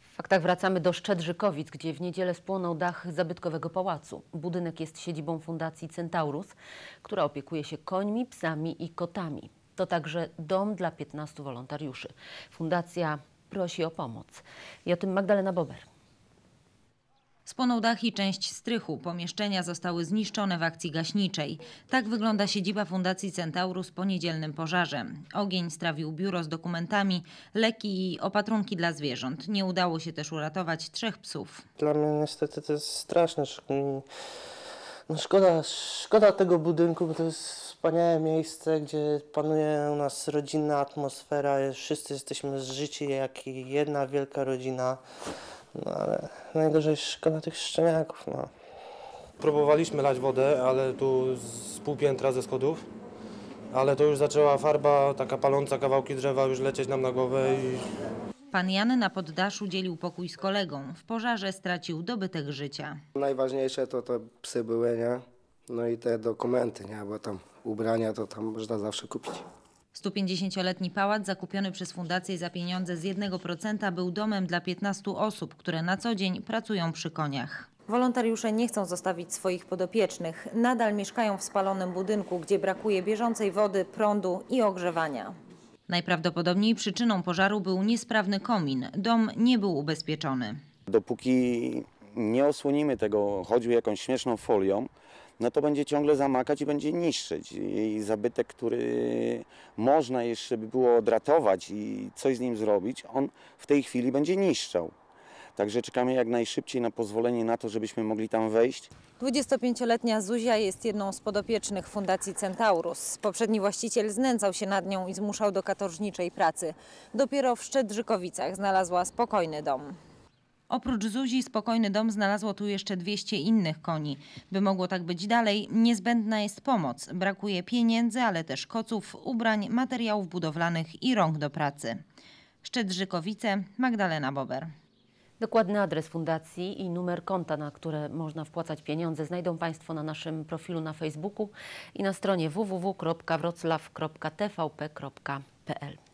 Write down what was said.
W faktach wracamy do Szczedrzykowic, gdzie w niedzielę spłonął dach zabytkowego pałacu. Budynek jest siedzibą Fundacji Centaurus, która opiekuje się końmi, psami i kotami. To także dom dla 15 wolontariuszy. Fundacja prosi o pomoc. I o tym Magdalena Bober. Spłonął dach i część strychu. Pomieszczenia zostały zniszczone w akcji gaśniczej. Tak wygląda siedziba Fundacji Centaurus po niedzielnym pożarze. Ogień strawił biuro z dokumentami, leki i opatrunki dla zwierząt. Nie udało się też uratować trzech psów. Dla mnie niestety to jest straszne. Sz- No szkoda, szkoda tego budynku, bo to jest wspaniałe miejsce, gdzie panuje u nas rodzinna atmosfera. Wszyscy jesteśmy zżyci jak jedna wielka rodzina. No ale najgorzej szkoda tych szczeniaków. No. Próbowaliśmy lać wodę, ale tu z pół piętra ze schodów, ale to już zaczęła farba, taka paląca kawałki drzewa już lecieć nam na głowę i Pan Jan na poddaszu dzielił pokój z kolegą. W pożarze stracił dobytek życia. Najważniejsze to te psy były, nie? No i te dokumenty, nie? Bo tam ubrania to tam można zawsze kupić. 150-letni pałac zakupiony przez fundację za pieniądze z 1% był domem dla 15 osób, które na co dzień pracują przy koniach. Wolontariusze nie chcą zostawić swoich podopiecznych. Nadal mieszkają w spalonym budynku, gdzie brakuje bieżącej wody, prądu i ogrzewania. Najprawdopodobniej przyczyną pożaru był niesprawny komin. Dom nie był ubezpieczony. Dopóki nie osłonimy tego choćby jakąś śmieszną folią, no to będzie ciągle zamakać i będzie niszczyć. I zabytek, który można jeszcze by było odratować i coś z nim zrobić, on w tej chwili będzie niszczał. Także czekamy jak najszybciej na pozwolenie na to, żebyśmy mogli tam wejść. 25-letnia Zuzia jest jedną z podopiecznych Fundacji Centaurus. Poprzedni właściciel znęcał się nad nią i zmuszał do katorżniczej pracy. Dopiero w Szczedrzykowicach znalazła spokojny dom. Oprócz Zuzi spokojny dom znalazło tu jeszcze 200 innych koni. By mogło tak być dalej, niezbędna jest pomoc. Brakuje pieniędzy, ale też koców, ubrań, materiałów budowlanych i rąk do pracy. Szczedrzykowice, Magdalena Bober. Dokładny adres fundacji i numer konta, na które można wpłacać pieniądze, znajdą Państwo na naszym profilu na Facebooku i na stronie www.wroclaw.tvp.pl.